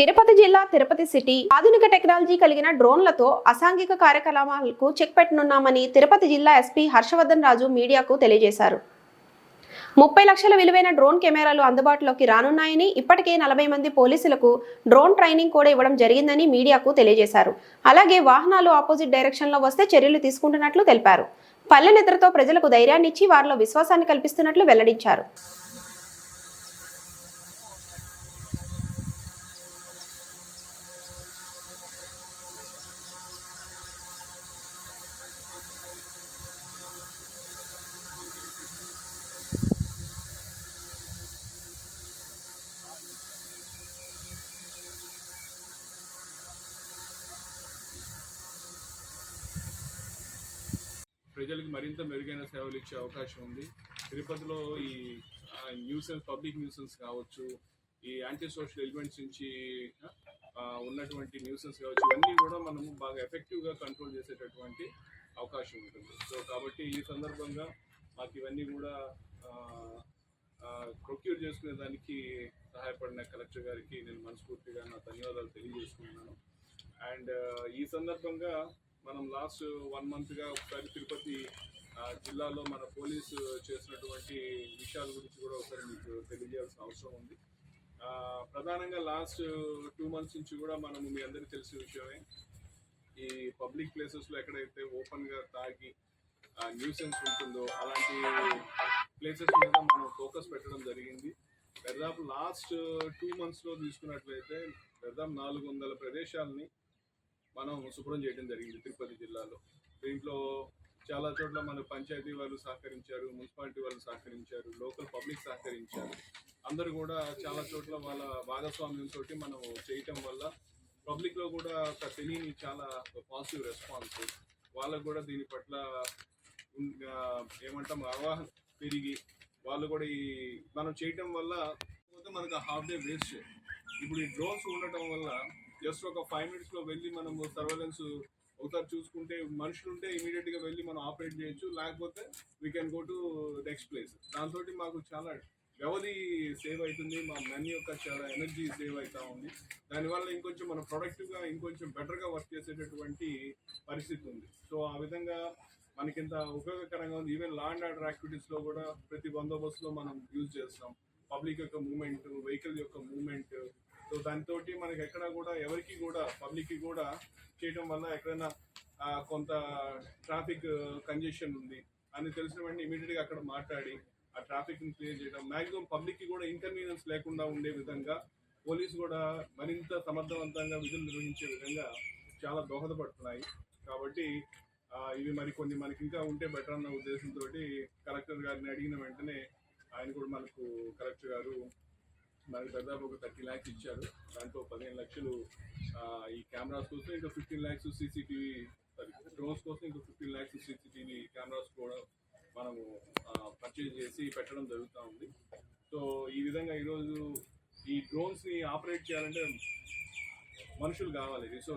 తిరుపతి జిల్లా తిరుపతి సిటీ ఆధునిక టెక్నాలజీ కలిగిన డ్రోన్లతో అసాంఘిక కార్యకలాపాలకు చెక్ పెట్టనున్నామని తిరుపతి జిల్లా ఎస్పీ హర్షవర్ధన్ రాజు మీడియాకు తెలియజేశారు. ముప్పై లక్షల విలువైన డ్రోన్ కెమెరాలు అందుబాటులోకి రానున్నాయని ఇప్పటికే నలభై మంది పోలీసులకు డ్రోన్ ట్రైనింగ్ కూడా ఇవ్వడం జరిగిందని మీడియాకు తెలియజేశారు. అలాగే వాహనాలు ఆపోజిట్ డైరెక్షన్లో వస్తే చర్యలు తీసుకుంటున్నట్లు తెలిపారు. పల్లె నిద్రతో ప్రజలకు ధైర్యాన్నిచ్చి వారిలో విశ్వాసాన్ని కల్పిస్తున్నట్లు వెల్లడించారు. ప్రజలకు మరింత మెరుగైన సేవలు ఇచ్చే అవకాశం ఉంది. తిరుపతిలో ఈ న్యూసెన్స్ పబ్లిక్ న్యూసెన్స్ కావచ్చు ఈ యాంటీ సోషల్ ఎలిమెంట్స్ నుంచి ఉన్నటువంటి న్యూసెన్స్ కావచ్చు ఇవన్నీ కూడా మనము బాగా ఎఫెక్టివ్గా కంట్రోల్ చేసేటటువంటి అవకాశం ఉంటుంది. సో కాబట్టి ఈ సందర్భంగా మాకు ఇవన్నీ కూడా ప్రొక్యూర్ చేసుకునే దానికి సహాయపడిన కలెక్టర్ గారికి నేను మనస్ఫూర్తిగా నా ధన్యవాదాలు తెలియజేసుకుంటున్నాను. అండ్ ఈ సందర్భంగా మనం లాస్ట్ వన్ మంత్గా ఒకసారి తిరుపతి జిల్లాలో మన పోలీసు చేసినటువంటి విషయాల గురించి కూడా ఒకసారి మీకు తెలియజేయాల్సిన అవసరం ఉంది. ప్రధానంగా లాస్ట్ టూ మంత్స్ నుంచి కూడా మనము మీ అందరికీ తెలిసిన విషయమే. ఈ పబ్లిక్ ప్లేసెస్లో ఎక్కడైతే ఓపెన్గా తాగి న్యూసెన్స్ ఉంటుందో అలాంటి ప్లేసెస్ మీద మనం ఫోకస్ పెట్టడం జరిగింది. దాదాపు లాస్ట్ టూ మంత్స్లో తీసుకున్నట్లయితే దాదాపు నాలుగు వందల ప్రదేశాలని మనం శుభ్రం చేయడం జరిగింది తిరుపతి జిల్లాలో. దీంట్లో చాలా చోట్ల మన పంచాయతీ వాళ్ళు సహకరించారు మున్సిపాలిటీ వాళ్ళు సహకరించారు లోకల్ పబ్లిక్ సహకరించారు. అందరూ కూడా చాలా చోట్ల వాళ్ళ భాగస్వామ్యంతో మనం చేయటం వల్ల పబ్లిక్లో కూడా ఒక తెలియని చాలా పాజిటివ్ రెస్పాన్స్ వాళ్ళకు కూడా దీని పట్ల ఏమంటాం అవగాహన పెరిగి వాళ్ళు కూడా ఈ మనం చేయటం వల్ల మనకు హాఫ్ డే వేస్ట్. ఇప్పుడు ఈ డ్రోన్స్ ఉండటం వల్ల జస్ట్ ఒక ఫైవ్ మినిట్స్లో వెళ్ళి మనము సర్వేలెన్స్ ఒకసారి చూసుకుంటే మనుషులు ఉంటే ఇమీడియట్గా వెళ్ళి మనం ఆపరేట్ చేయొచ్చు. లేకపోతే we can go to next place దాంతో మాకు చాలా వ్యవధి సేవ్ అవుతుంది మా మనీ యొక్క చాలా ఎనర్జీ సేవ్ అవుతా ఉంది. దానివల్ల ఇంకొంచెం మనం ప్రొడక్టివ్గా ఇంకొంచెం బెటర్గా వర్క్ చేసేటటువంటి పరిస్థితి ఉంది. సో ఆ విధంగా మనకింత ఉపయోగకరంగా ఉంది. ఈవెన్ లా అండ్ ఆర్డర్ యాక్టివిటీస్లో కూడా ప్రతి బందోబస్తులో మనం యూజ్ చేస్తాం. పబ్లిక్ యొక్క మూమెంట్ వెహికల్ యొక్క మూమెంట్ సో దాంతో మనకి ఎక్కడ కూడా ఎవరికి కూడా పబ్లిక్కి కూడా చేయడం వల్ల ఎక్కడైనా కొంత ట్రాఫిక్ కంజెషన్ ఉంది. అని తెలిసిన వెంటనే ఇమీడియట్గా అక్కడ మాట్లాడి ఆ ట్రాఫిక్ని క్లియర్ చేయడం. మ్యాక్సిమం పబ్లిక్కి కూడా ఇన్కన్వీనియన్స్ లేకుండా ఉండే విధంగా పోలీసు కూడా మరింత సమర్థవంతంగా విధులు నిర్వహించే విధంగా చాలా దోహదపడుతున్నాయి. కాబట్టి ఇవి మరి కొన్ని మనకి ఇంకా ఉంటే బెటర్ అన్న ఉద్దేశంతో కలెక్టర్ గారిని అడిగిన వెంటనే ఆయన కూడా మనకు కలెక్టర్ గారు మనకి దాదాపు ఒక థర్టీ ల్యాక్స్ ఇచ్చారు. దాంట్లో పదిహేను లక్షలు ఈ కెమెరాస్ కోసం ఇంకా fifteen lakhs CCTV sorry drones కోసం ఇంకా ఫిఫ్టీన్ ల్యాక్స్ సీసీటీవీ కెమెరాస్ కూడా మనము పర్చేజ్ చేసి పెట్టడం జరుగుతూ ఉంది. సో ఈ విధంగా ఈరోజు ఈ డ్రోన్స్ని ఆపరేట్ చేయాలంటే మనుషులు కావాలి రిసోర్స్